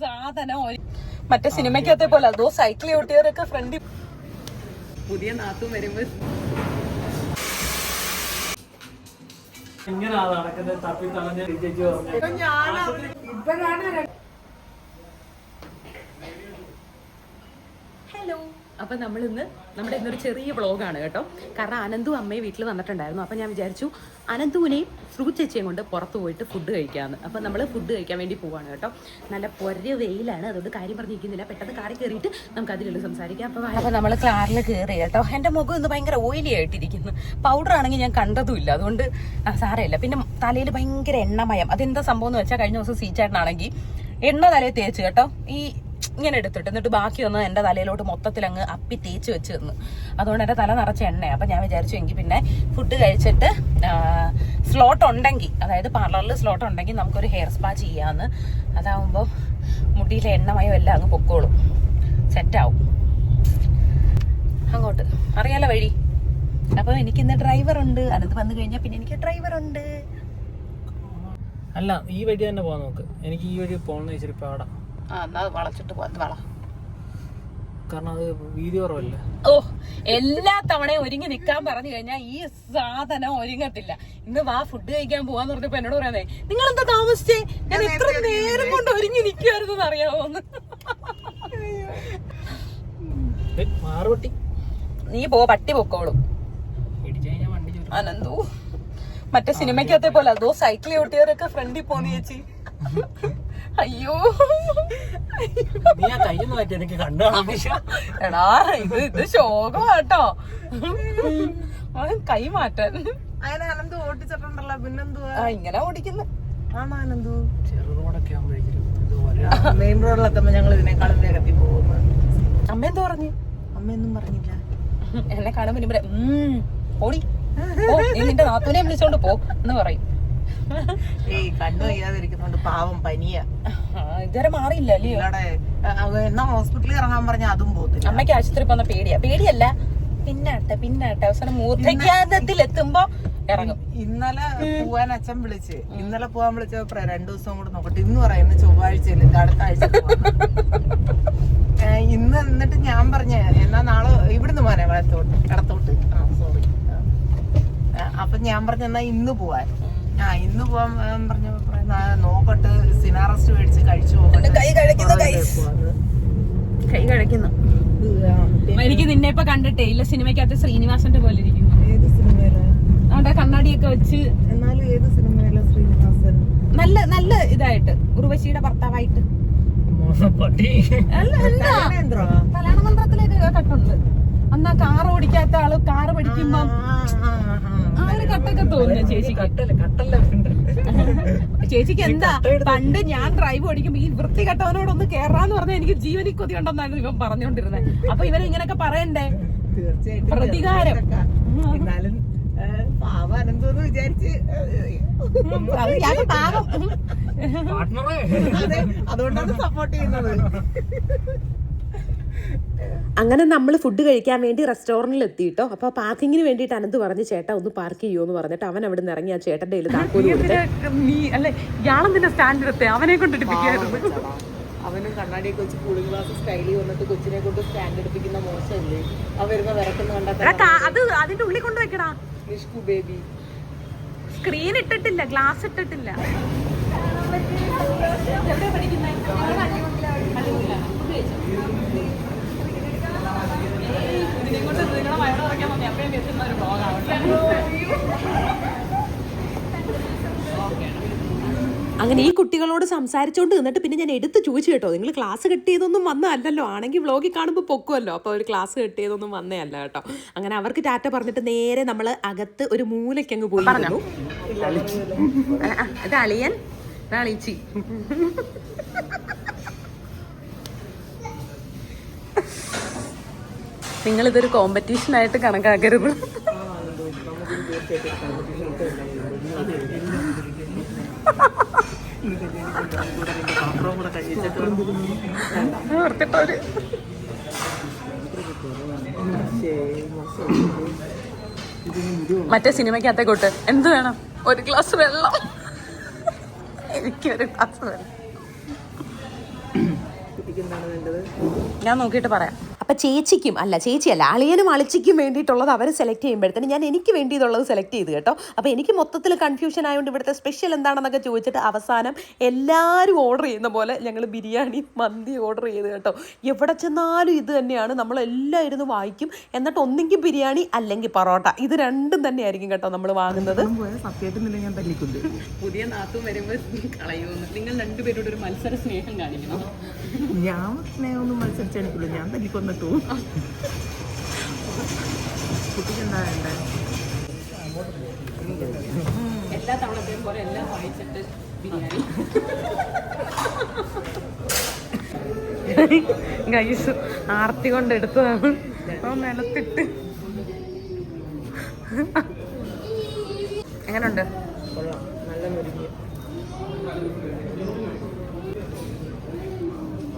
സാധനം മറ്റേ സിനിമയ്ക്കത്തെ പോലെ അതോ സൈക്കിൾ ഓട്ടിയവരൊക്കെ ഫ്രണ്ട് പുതിയ നാത്തും വരുമ്പോ ഇങ്ങനെ നടക്കുന്നത് തപ്പി തളഞ്ഞ ചേച്ചി ഹലോ അപ്പൊ നമ്മൾ ഇന്ന് നമ്മുടെ ഇന്നൊരു ചെറിയ വ്ളോഗാണ് കേട്ടോ. കാരണം അനന്തു അമ്മയെ വീട്ടിൽ വന്നിട്ടുണ്ടായിരുന്നു. അപ്പൊ ഞാൻ വിചാരിച്ചു അനന്തുവിനെയും ശ്രു ചേച്ചിയും കൊണ്ട് പുറത്ത് പോയിട്ട് ഫുഡ് കഴിക്കാമെന്ന് അപ്പൊ നമ്മൾ ഫുഡ് കഴിക്കാൻ വേണ്ടി പോവാണ് കേട്ടോ. നല്ല പൊര വെയിലാണ്. അതുകൊണ്ട് കാര്യം പറഞ്ഞിരിക്കുന്നില്ല. പെട്ടെന്ന് കാറി കയറിയിട്ട് നമുക്ക് അതിലുള്ള സംസാരിക്കാം. അപ്പൊ അപ്പൊ നമ്മൾ കാറിൽ കയറി കേട്ടോ. എന്റെ മുഖം ഇന്ന് ഭയങ്കര ഓയിലി ആയിട്ടിരിക്കുന്നു. പൗഡർ ആണെങ്കിൽ ഞാൻ കണ്ടതുമില്ല. അതുകൊണ്ട് സാരമില്ല പിന്നെ തലയിൽ ഭയങ്കര എണ്ണമയം. അതെന്താ സംഭവം എന്ന് വെച്ചാൽ കഴിഞ്ഞ ദിവസം സീച്ചേട്ടനാണെങ്കിൽ എണ്ണ തലയിൽ തേച്ച് കേട്ടോ. ഈ ഇങ്ങനെ എടുത്തിട്ട് എന്നിട്ട് ബാക്കി ഒന്ന് എന്റെ തലയിലോട്ട് മൊത്തത്തിൽ അങ്ങ് അപ്പി തേച്ച് വെച്ച് തന്നു അതുകൊണ്ട് എന്റെ തല നിറച്ച എണ്ണയാണ് അപ്പം ഞാൻ വിചാരിച്ചു എങ്കിൽ പിന്നെ ഫുഡ് കഴിച്ചിട്ട് സ്ലോട്ട് ഉണ്ടെങ്കിൽ അതായത് പാർലറിൽ സ്ലോട്ട് ഉണ്ടെങ്കിൽ നമുക്കൊരു ഹെയർ സ്പാ ചെയ്യാമെന്ന് അതാവുമ്പോൾ മുടിയിലെ എണ്ണമയം എല്ലാം അങ്ങ് പൊക്കോളും. സെറ്റാവും അങ്ങോട്ട്. അറിയാലോ വഴി? അപ്പോൾ എനിക്കിന്ന് ഡ്രൈവർ ഉണ്ട്. അനന്ത് വന്നു കഴിഞ്ഞാൽ പിന്നെ എനിക്ക് ഡ്രൈവർ ഉണ്ട്. അല്ല ഈ വഴി തന്നെ പോവാ നോക്ക്. എനിക്ക് ഈ വഴി പോകണമെന്ന് വെച്ചിട്ട് പാടാ. ആ എന്നാൽ അത് വളച്ചിട്ട് വള. കാരണം അത് വീതി കുറവല്ലേ? ഓ എല്ലാ തവണയും ഒരുങ്ങി നിൽക്കാൻ പറഞ്ഞു കഴിഞ്ഞാൽ ഈ സാധനം ഒരുങ്ങത്തില്ല. ഇന്ന് വാ ഫുഡ് കഴിക്കാൻ പോവാന്ന് പറഞ്ഞപ്പോ എന്നോട് പറയാനേ നിങ്ങൾ എന്താ താമസിച്ചേ? ഞാൻ എത്ര നേരം കൊണ്ട് ഒരുങ്ങി നിൽക്കുമായിരുന്നു അറിയാമോ മാറുപട്ടി. നീ പോ പട്ടി പൊക്കോളും. അനന്തു മറ്റേ സിനിമയ്ക്കത്തെ പോലെ അതോ സൈക്കിൾ ഓട്ടിയവരൊക്കെ ഫ്രണ്ടിൽ പോന്നു ചേച്ചി. അയ്യോ. നീ ആ കയ്യൊന്ന് മാറ്റി എനിക്ക് കണ്ടു എടാ ഇത് ഇത് ശോകമാട്ടോ. അവൻ കൈ മാറ്റാൻ. അങ്ങനെ അനന്ത് ഓടിച്ചിട്ടുണ്ടല്ലോ പിന്നെന്തുവാ? ആ ഇങ്ങനെ ഓടിക്കുന്നു. ആണോ അനന്തു? ചെറുതോടൊക്കെ ആകുമ്പോഴേക്കും മെയിൻ റോഡിലെത്തുമ്പോ ഞങ്ങൾ ഇതിനേക്കാളും വേഗത്തിൽ പോകുന്നു. അമ്മ എന്തോ പറഞ്ഞു? അമ്മയൊന്നും പറഞ്ഞില്ല. എന്നെ കാണുമ്പോ ഇവിടെ ഓടി. നിന്റെ നാത്തൂനെ വിളിച്ചോണ്ട് പോ എന്ന് പറയും. കണ്ണു വയ്യാതിരിക്കുന്നുണ്ട്. പാവം പനിയ. ഇതുവരെ മാറിയില്ല അല്ലയോ? എന്നാ ഹോസ്പിറ്റലിൽ ഇറങ്ങാൻ പറഞ്ഞ അതും പോകത്തില്ല. അമ്മയ്ക്ക് ആശുപത്രി പോകുന്ന പേടിയാ. പേടിയല്ല. പിന്നാട്ടെ പിന്നാട്ടെ. അവസാനം മൂർദ്ധക്യാതത്തിൽ എത്തുമ്പോ ഇറങ്ങും. ഇന്നലെ പോവാൻ അച്ഛൻ വിളിച്ച്. ഇന്നലെ പോവാൻ വിളിച്ചപ്പോ രണ്ടു ദിവസം കൂടെ നോക്കട്ടെ. ഇന്ന് പറയുന്ന ചൊവ്വാഴ്ചയില്ല അടുത്ത ആഴ്ച ഇന്ന് എന്നിട്ട് ഞാൻ പറഞ്ഞ എന്നാ നാളെ ഇവിടുന്ന് പോരാ വലത്തോട്ട് ഇടത്തോട്ട്. ആ സോറി അപ്പൊ ഞാൻ പറഞ്ഞ എന്നാ ഇന്ന് പോവാൻ. ആ ഇന്ന് പോവാൻ പറഞ്ഞപ്പോ നോക്കട്ടെ സിനാറസ്റ്റ് മേടിച്ച് കഴിച്ചു നോക്കട്ടെ കൈ കഴിക്കുന്നു, കൈ കഴിക്കുന്നു എനിക്ക് നിന്നെ ഇപ്പൊ കണ്ടിട്ടേ ഇല്ല സിനിമയ്ക്കകത്ത് ശ്രീനിവാസന്റെ പോലെ ഇരിക്കുന്നു. ഏത് സിനിമയില? അവിടെ കണ്ണാടിയൊക്കെ വെച്ച് എന്നാലും ഏത് സിനിമയിലെ ശ്രീനിവാസൻ? നല്ല നല്ല ഇതായിട്ട്. ഉർവശിയുടെ ഭർത്താവായിട്ട്. അല്ല അല്ല കല്യാണേന്ദ്രോ? കല്യാണ കട്ടുണ്ട് അന്നാ കാർ ഓടിക്കാത്ത ആൾ കാർ പഠിക്കുമ്പോ ആ, ഒരു കട്ടൊക്കെ തോന്നുന്നു കട്ടല്ല ചേച്ചിക്ക് എന്താ? പണ്ട് ഞാൻ ഡ്രൈവ് ഓടിക്കുമ്പോ ഈ വൃത്തി കെട്ടവനോടൊന്ന് കേറാന്ന് പറഞ്ഞാൽ എനിക്ക് ജീവനി കൊതി ഉണ്ടെന്നായിരുന്നു ഇവൻ പറഞ്ഞോണ്ടിരുന്നത് അപ്പൊ ഇവരെ ഇങ്ങനൊക്കെ പറയണ്ടേ? തീർച്ചയായിട്ടും പ്രതികാരം. എന്നാലും വിചാരിച്ച് അതുകൊണ്ടാണ് സപ്പോർട്ട് ചെയ്യുന്നത്. അങ്ങനെ നമ്മൾ ഫുഡ് കഴിക്കാൻ വേണ്ടി റെസ്റ്റോറന്റിൽ എത്തിയിട്ടോ അപ്പോൾ പാർക്കിങ്ങിന് വേണ്ടിയിട്ട് അനന്ത് പറഞ്ഞ് ചേട്ടാ ഒന്ന് പാർക്ക് ചെയ്യുമോ എന്ന് പറഞ്ഞിട്ട് അവൻ അവിടെ നിന്ന് ഇറങ്ങി ആ ചേട്ടന്റെ കയ്യിൽ താക്കോൽ കൊടുത്ത്. അവനെ കൊണ്ടിട്ടിപ്പിക്കായിരുന്നു അവനും കണ്ണാടിയൊക്കെ വെച്ച് കൂളിംഗ് ഗ്ലാസ് സ്റ്റൈലിൽ വന്നിട്ട് കൊച്ചിനെ കൊണ്ട് സ്റ്റാൻഡ് എടുപ്പിക്കുന്ന മോശമല്ലേ? ആ വരുന്ന വിറക്കുന്ന കണ്ടാ അത് അതിന്റെ ഉള്ളിൽ കൊണ്ടുവെക്കടാ നിഷ്കു ബേബി സ്ക്രീൻ ഇട്ടിട്ടില്ല ഗ്ലാസ് ഇട്ടിട്ടില്ല. അങ്ങനെ ഈ കുട്ടികളോട് സംസാരിച്ചുകൊണ്ട് നിന്നിട്ട് പിന്നെ ഞാൻ എടുത്ത് ചോദിച്ചു കേട്ടോ. നിങ്ങൾ ക്ലാസ് കിട്ടിയതൊന്നും വന്നതല്ലല്ലോ. ആണെങ്കിൽ വ്ളോഗിൽ കാണുമ്പോൾ പൊക്കുമല്ലോ അപ്പോൾ ഒരു ക്ലാസ് കിട്ടിയതൊന്നും വന്നേ അല്ല കേട്ടോ. അങ്ങനെ അവർക്ക് ടാറ്റ പറഞ്ഞിട്ട് നേരെ നമ്മൾ അകത്ത് ഒരു മൂലയ്ക്ക് അങ്ങ് പോയി അളിയൻ. അളിച്ചി. നിങ്ങൾ ഇതൊരു കോമ്പറ്റീഷൻ ആയിട്ട് കണക്കാക്കരുത്. മറ്റേ സിനിമയ്ക്കകത്തെ കൂട്ട് എന്ത് വേണം? ഒരു ഗ്ലാസ് വെള്ളം. എനിക്കൊരു ഗ്ലാസ് വെള്ളം. ഞാൻ നോക്കിയിട്ട് പറയാം. അപ്പം ചേച്ചിക്കും അല്ല ചേച്ചിയല്ല അളിയനും അളിച്ചിക്കും വേണ്ടിയിട്ടുള്ളത് അവർ സെലക്ട് ചെയ്യുമ്പോഴത്തേന് ഞാൻ എനിക്ക് വേണ്ടിയിട്ടുള്ളത് സെലക്ട് ചെയ്തു കേട്ടോ. അപ്പോൾ എനിക്ക് മൊത്തത്തിൽ കൺഫ്യൂഷൻ ആയതുകൊണ്ട് ഇവിടുത്തെ സ്പെഷ്യൽ എന്താണെന്നൊക്കെ ചോദിച്ചിട്ട് അവസാനം എല്ലാവരും ഓർഡർ ചെയ്യുന്ന പോലെ ഞങ്ങൾ ബിരിയാണി മന്തി ഓർഡർ ചെയ്ത് കേട്ടോ. എവിടെ ചെന്നാലും ഇത് തന്നെയാണ് നമ്മളെല്ലാം ഇരുന്ന് വായിക്കും. എന്നിട്ട് ഒന്നെങ്കിൽ ബിരിയാണി അല്ലെങ്കിൽ പൊറോട്ട. ഇത് രണ്ടും തന്നെയായിരിക്കും കേട്ടോ നമ്മൾ വാങ്ങുന്നത്. സത്യമായിട്ടുന്നില്ല ഞാൻ തല്ലിക്കൊണ്ട് പുതിയ നാത്തും വരുമ്പോൾ കളയുമെന്ന്. നിങ്ങൾ രണ്ടുപേരോട് ഒരു മത്സര സ്നേഹം കാണിക്കണം ഞാൻ സ്നേഹമൊന്നും മത്സരിച്ചെടുക്കുള്ളൂ ഞാൻ തല്ലിക്കൊന്നിട്ടു കുട്ടിക്ക് എന്താ വേണ്ടേ? എല്ലാ തവണത്തെയും പോലെ എല്ലാം വായിച്ചിട്ട് ബിരിയാണി. ഗൈസ് ആർത്തി കൊണ്ട് എടുത്തതാണ്. ആ നിലത്തിട്ട്. എങ്ങനെയുണ്ട് കൊള്ളാം നല്ല മുരിഞ്ഞ്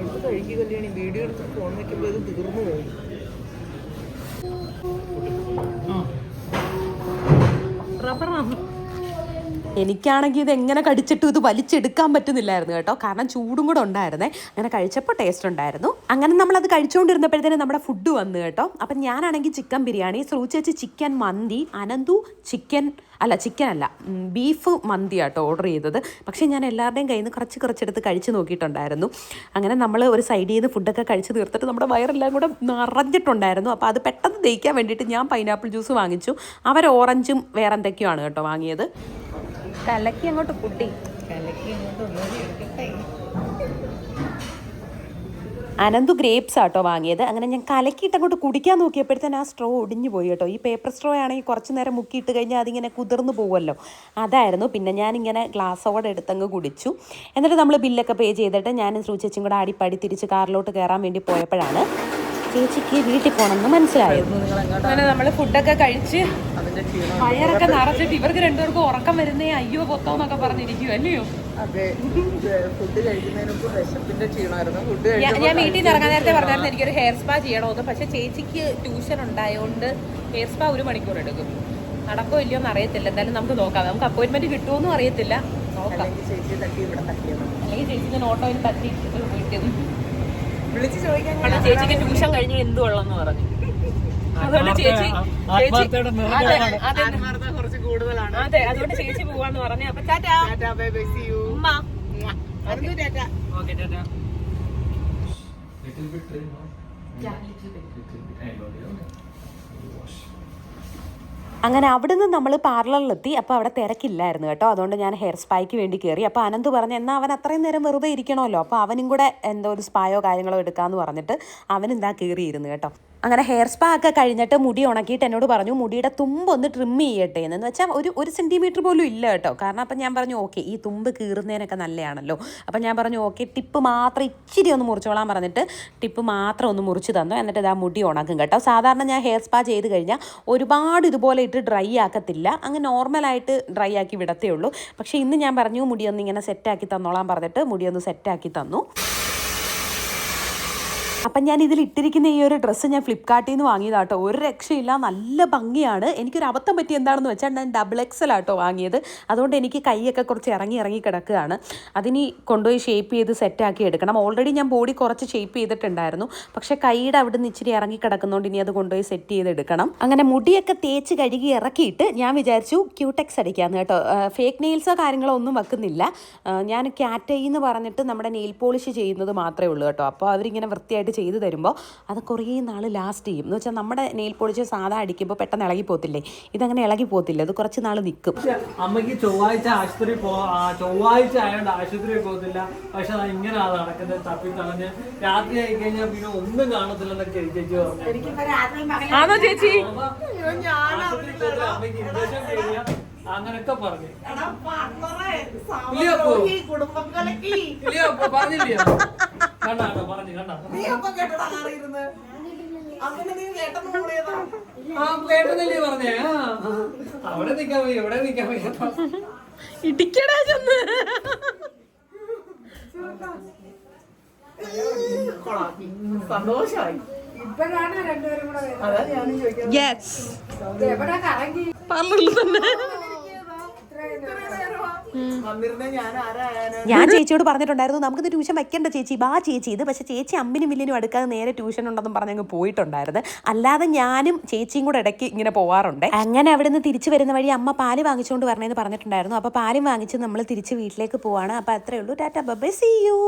എടുത്ത് കഴുകി വെക്കുമ്പോൾ ഇത് തീർന്നു പോയി. റബ്ബറാണ് എനിക്കാണെങ്കിൽ ഇത് എങ്ങനെ കടിച്ചിട്ടും ഇത് വലിച്ചെടുക്കാൻ പറ്റുന്നില്ലായിരുന്നു കേട്ടോ. കാരണം ചൂടും കൂടെ ഉണ്ടായിരുന്നേ. അങ്ങനെ കഴിച്ചപ്പോൾ ടേസ്റ്റ് ഉണ്ടായിരുന്നു. അങ്ങനെ നമ്മൾ അത് കഴിച്ചുകൊണ്ടിരുന്നപ്പോഴത്തേനും നമ്മുടെ ഫുഡ് വന്നു കേട്ടോ. അപ്പം ഞാനാണെങ്കിൽ ചിക്കൻ ബിരിയാണി ശ്രൂച്ചേച്ച് ചിക്കൻ മന്തി അനന്തു ചിക്കൻ അല്ല ചിക്കൻ അല്ല ബീഫ് മന്തി ആട്ടോ ഓർഡർ ചെയ്തത്. പക്ഷേ ഞാൻ എല്ലാവരുടെയും കയ്യിൽ നിന്ന് കുറച്ച് കുറച്ചെടുത്ത് കഴിച്ച് നോക്കിയിട്ടുണ്ടായിരുന്നു. അങ്ങനെ നമ്മൾ ഒരു സൈഡിൽ നിന്ന് ഫുഡൊക്കെ കഴിച്ച് തീർത്തിട്ട് നമ്മുടെ വയറെല്ലാം കൂടെ നിറഞ്ഞിട്ടുണ്ടായിരുന്നു. അപ്പോൾ അത് പെട്ടെന്ന് ദഹിക്കാൻ വേണ്ടിയിട്ട് ഞാൻ പൈനാപ്പിൾ ജ്യൂസ് വാങ്ങിച്ചു. അവർ ഓറഞ്ചും വേറെ എന്തൊക്കെയാണ് കേട്ടോ വാങ്ങിയത്. കലക്കി അങ്ങോട്ട് കുട്ടി. കലക്കി അനന്തു ഗ്രേപ്സ് ആട്ടോ വാങ്ങിയത്. അങ്ങനെ ഞാൻ കലക്കിയിട്ട് അങ്ങോട്ട് കുടിക്കാൻ നോക്കിയപ്പോഴത്തേന് ആ സ്ട്രോ ഒടിഞ്ഞു പോയി കേട്ടോ. ഈ പേപ്പർ സ്ട്രോ ആണെങ്കിൽ കുറച്ച് നേരം മുക്കിയിട്ട് കഴിഞ്ഞാൽ അതിങ്ങനെ കുതിർന്നു പോകുമല്ലോ. അതായിരുന്നു. പിന്നെ ഞാനിങ്ങനെ ഗ്ലാസ്സോടെ എടുത്തങ്ങ് കുടിച്ചു. എന്നിട്ട് നമ്മൾ ബില്ലൊക്കെ പേ ചെയ്തിട്ട് ഞാനും ശ്രീ ചേച്ചിയും കൂടെ ആടിപ്പാടി തിരിച്ച് കാറിലോട്ട് കയറാൻ വേണ്ടി പോയപ്പോഴാണ് ചേച്ചിക്ക് വീട്ടിൽ പോകണമെന്ന് മനസ്സിലായിരുന്നു അങ്ങനെ നമ്മൾ ഫുഡൊക്കെ കഴിച്ച് വയറൊക്കെ നിറച്ചിട്ട് ഇവർക്ക് രണ്ടുപേർക്കും ഉറക്കം വരുന്നേ അയ്യോ പൊത്തോ എന്നൊക്കെ പറഞ്ഞിരിക്കും അല്ലയോ ഞാൻ ഞാൻ വീട്ടിൽ നിന്ന് ഇറങ്ങാൻ നേരത്തെ പറഞ്ഞായിരുന്നു എനിക്കൊരു ഹെയർ സ്പാ ചെയ്യണമെന്ന്. പക്ഷെ ചേച്ചിക്ക് ട്യൂഷൻ ഉണ്ടായതുകൊണ്ട് ഹെയർ സ്പാ ഒരു മണിക്കൂർ എടുക്കും. നടക്കോ ഇല്ലയോ എന്ന് അറിയത്തില്ല. എന്തായാലും നമുക്ക് നോക്കാം. നമുക്ക് അപ്പോയിന്റ്മെന്റ് കിട്ടുമോന്നും അറിയത്തില്ല. നോക്കാം. അല്ലെങ്കിൽ ചേച്ചി തട്ടി ഇവിടെ തട്ടിയത്. അല്ലെങ്കിൽ ചേച്ചി ഞാൻ ഓട്ടോയിൽ തട്ടി വീട്ടിൽ വിളിച്ച് ചോദിക്കാൻ കാരണം ചേച്ചിക്ക് ട്യൂഷൻ കഴിഞ്ഞ് എന്ത് കൊള്ളാന്ന് പറഞ്ഞു. അതുകൊണ്ട് ചേച്ചി ആത്മാർത്ഥത കുറച്ച് കൂടുതലാണ്. അതെ അതുകൊണ്ട് ചേച്ചി പോവാന്ന് പറഞ്ഞു. അപ്പൊ tata. Tata bye bye see you ഉമ്മ. അനന്തു ടാറ്റാ. Okay tata. അങ്ങനെ അവിടുന്ന് നമ്മൾ പാർലറിലെത്തി. അപ്പോൾ അവിടെ തിരക്കില്ലായിരുന്നു കേട്ടോ. അതുകൊണ്ട് ഞാൻ ഹെയർ സ്പായ്ക്ക് വേണ്ടി കയറി അപ്പോൾ അനന്ത് പറഞ്ഞു എന്നാൽ അവൻ അത്രയും നേരം വെറുതെ ഇരിക്കണമല്ലോ. അപ്പോൾ അവനും കൂടെ എന്തോ ഒരു സ്പായോ കാര്യങ്ങളോ എടുക്കാമെന്ന് പറഞ്ഞിട്ട് അവൻ എന്താ കയറിയിരുന്നു കേട്ടോ. അങ്ങനെ ഹെയർ സ്പാ ഒക്കെ കഴിഞ്ഞിട്ട് മുടി ഉണക്കിയിട്ട് എന്നോട് പറഞ്ഞു മുടിയുടെ തുമ്പ് ഒന്ന് ട്രിം ചെയ്യട്ടെ. എന്ന് വെച്ചാൽ ഒരു ഒരു സെന്റിമീറ്റർ പോലും ഇല്ല കേട്ടോ. കാരണം അപ്പം ഞാൻ പറഞ്ഞു ഓക്കെ ഈ തുമ്പ് കീറുന്നതിനൊക്കെ നല്ലതാണല്ലോ. അപ്പം ഞാൻ പറഞ്ഞു ഓക്കെ ടിപ്പ് മാത്രം ഇച്ചിരി ഒന്ന് മുറിച്ചോളാൻ പറഞ്ഞിട്ട് ടിപ്പ് മാത്രം ഒന്ന് മുറിച്ച് തന്നു. എന്നിട്ട് ഇതാ മുടി ഉണക്കും കേട്ടോ. സാധാരണ ഞാൻ ഹെയർ സ്പാ ചെയ്ത് കഴിഞ്ഞാൽ ഒരുപാട് ഇതുപോലെ ഇട്ട് ഡ്രൈ ആക്കത്തില്ല. അങ്ങ് നോർമലായിട്ട് ഡ്രൈ ആക്കി വിടത്തേ ഉള്ളൂ. പക്ഷേ ഇന്ന് ഞാൻ പറഞ്ഞു മുടി ഒന്ന് ഇങ്ങനെ സെറ്റാക്കി തന്നോളാൻ പറഞ്ഞിട്ട് മുടിയൊന്ന് സെറ്റാക്കി തന്നു. അപ്പം ഞാൻ ഇതിൽ ഇട്ടിരിക്കുന്ന ഈ ഒരു ഡ്രസ്സ് ഞാൻ ഫ്ലിപ്കാർട്ടിൽ നിന്ന് വാങ്ങിയതാട്ടോ ഒരു രക്ഷയില്ല നല്ല ഭംഗിയാണ്. എനിക്കൊരു അബദ്ധം പറ്റി എന്താണെന്ന് വെച്ചാൽ ഞാൻ ഡബിൾ എക്സൽ ആട്ടോ വാങ്ങിയത്. അതുകൊണ്ട് എനിക്ക് കൈയൊക്കെ കുറച്ച് ഇറങ്ങി ഇറങ്ങി കിടക്കുകയാണ്. അതിനി കൊണ്ടുപോയി ഷേപ്പ് ചെയ്ത് സെറ്റാക്കി എടുക്കണം. ഓൾറെഡി ഞാൻ ബോഡി കുറച്ച് ഷേപ്പ് ചെയ്തിട്ടുണ്ടായിരുന്നു. പക്ഷേ കൈയുടെ അവിടെ നിന്ന് ഇച്ചിരി ഇറങ്ങി കിടക്കുന്നതുകൊണ്ട് ഇനി അത് കൊണ്ടുപോയി സെറ്റ് ചെയ്തെടുക്കണം. അങ്ങനെ മുടിയൊക്കെ തേച്ച് കഴുകി ഇറക്കിയിട്ട് ഞാൻ വിചാരിച്ചു ക്യൂടെക്സ് അടിക്കാമെന്ന് കേട്ടോ. ഫേക്ക് നെയിൽസോ കാര്യങ്ങളോ ഒന്നും വെക്കുന്നില്ല. ഞാൻ ക്യാറ്റൈ എന്ന് പറഞ്ഞിട്ട് നമ്മുടെ നെയിൽ പോളിഷ് ചെയ്യുന്നത് മാത്രമേ ഉള്ളൂ കേട്ടോ. അപ്പോൾ അവരിങ്ങനെ വൃത്തിയായിട്ട് ചെയ്ത് തരുമ്പോൾ അത് കുറേ നാൾ ലാസ്റ്റ് ചെയ്യും. എന്ന് വെച്ചാൽ നമ്മുടെ നെയിൽ പൊളിച്ച് സാധാ അടിക്കുമ്പോൾ പെട്ടെന്ന് ഇളകി പോകത്തില്ലേ? ഇതങ്ങനെ ഇളകി പോകത്തില്ല. അത് കുറച്ച് നാൾ നിൽക്കും. അമ്മയ്ക്ക് ചൊവ്വാഴ്ച ആശുപത്രി പോ ആ, ചൊവ്വാഴ്ച ആയതുകൊണ്ട് ആശുപത്രി പോകത്തില്ല. പക്ഷെ അത് ഇങ്ങനെ അത് നടക്കുന്നത്. തപ്പി തളഞ്ഞ് രാത്രി ആയി കഴിഞ്ഞാൽ പിന്നെ ഒന്നും കാണത്തില്ലെന്നൊക്കെ ചേച്ചി പറഞ്ഞു. ആണോ ചേച്ചി? അമ്മയ്ക്ക് ഇഞ്ചക്ഷൻ പേടിയാ അങ്ങനൊക്കെ പറഞ്ഞു? പറഞ്ഞില്ലയോ? നീ അപ്പൊ കേട്ടടാ അറിയുന്നത് അങ്ങനെ നീ കേട്ടെന്ന് കൂടിയതാ ആ കേട്ടതല്ലേ പറഞ്ഞേ? അവിടെ നിക്കാൻ വയ്യ എവിടെ നിക്കാൻ വയ്യ. ഇടിക്കടാ ചെന്ന്. സന്തോഷമായി അതാ ഞാനും ചോദിക്കുന്നത് യെസ് പാർലറിൽ തന്നെ ഇത്രയും നേരമാ. വന്നിരുന്നേ ഞാൻ ചേച്ചിയോട് പറഞ്ഞിട്ടുണ്ടായിരുന്നു നമുക്കിത് ട്യൂഷൻ വെക്കേണ്ട ചേച്ചി ബാ ചേച്ചി. ഇത് പക്ഷേ ചേച്ചി അമ്മിനും വില്ലിനും അടുക്കാതെ നേരെ ട്യൂഷൻ ഉണ്ടെന്നും പറഞ്ഞങ്ങ് പോയിട്ടുണ്ടായിരുന്നു. അല്ലാതെ ഞാനും ചേച്ചിയും കൂടെ ഇടയ്ക്ക് ഇങ്ങനെ പോവാറുണ്ട്. അങ്ങനെ അവിടെ നിന്ന് തിരിച്ചു വരുന്ന വഴി അമ്മ പാൽ വാങ്ങിച്ചുകൊണ്ട് വരണമെന്ന് പറഞ്ഞിട്ടുണ്ടായിരുന്നു. അപ്പോൾ പാലും വാങ്ങിച്ച് നമ്മൾ തിരിച്ച് വീട്ടിലേക്ക് പോവാണ്. അപ്പോൾ അത്രേ ഉള്ളൂ. Tata by see U